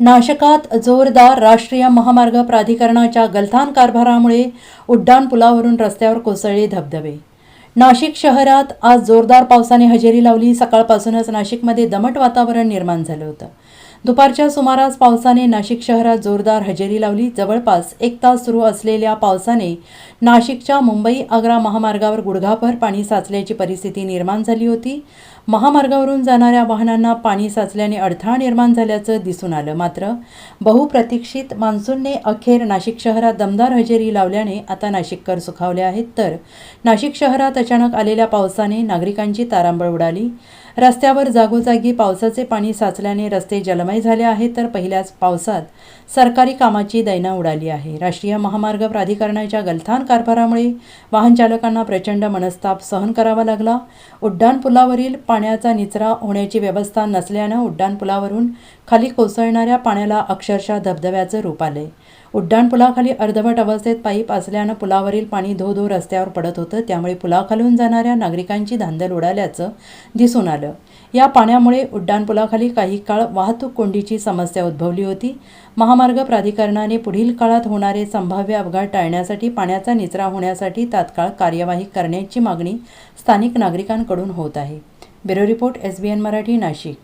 नाशकात जोरदार राष्ट्रीय महामार्ग प्राधिकरणाच्या गलथान कारभारामुळे उड्डाणपुलावरून रस्त्यावर कोसळले धबधबे. नाशिक शहरात आज जोरदार पावसाने हजेरी लावली. सकाळपासूनच नाशिकमध्ये दमट वातावरण निर्माण झालं होतं. दुपारच्या सुमारास पावसाने नाशिक शहरात जोरदार हजेरी लावली. जवळपास एक तास सुरू असलेल्या पावसाने नाशिकच्या मुंबई आग्रा महामार्गावर गुडघाभर पाणी साचल्याची परिस्थिती निर्माण झाली होती. महामार्गावरून जाणाऱ्या वाहनांना पाणी साचल्याने अडथळा निर्माण झाल्याचं दिसून आलं. मात्र बहुप्रतीक्षित मान्सूनने अखेर नाशिक शहरात दमदार हजेरी लावल्याने आता नाशिककर सुखावले आहेत. तर नाशिक शहरात अचानक आलेल्या पावसाने नागरिकांची तारांबळ उडाली. रस्त्यावर जागोजागी पावसाचे पाणी साचल्याने रस्ते जलमय झाले आहेत तर पहिल्याच पावसात सरकारी कामाची दैना उडाली आहे. राष्ट्रीय महामार्ग प्राधिकरणाच्या गलथान कारभारामुळे वाहन चालकांना प्रचंड मनस्ताप सहन करावा लागला. उड्डाणपुलावरील पाण्याचा निचरा होण्याची व्यवस्था नसल्यानं उड्डाणपुलावरून खाली कोसळणाऱ्या पाण्याला अक्षरशः धबधब्याचं रूप आले उड्डाणपुलाखाली अर्धवट अवस्थेत पाईप असल्यानं पुलावरील पाणी धो धो रस्त्यावर पडत होतं त्यामुळे पुलाखालून जाणाऱ्या नागरिकांची धांदल उडाल्याचं दिसून आलं. या पाण्यामुळे उड्डाणपुलाखाली काही काळ वाहतूक कोंडीची समस्या उद्भवली होती. महामार्ग प्राधिकरणाने पुढील काळात होणारे संभाव्य अपघात टाळण्यासाठी पाण्याचा निचरा होण्यासाठी तात्काळ कार्यवाही करण्याची मागणी स्थानिक नागरिकांकडून होत आहे. Bureau report S B N Marathi Nashik.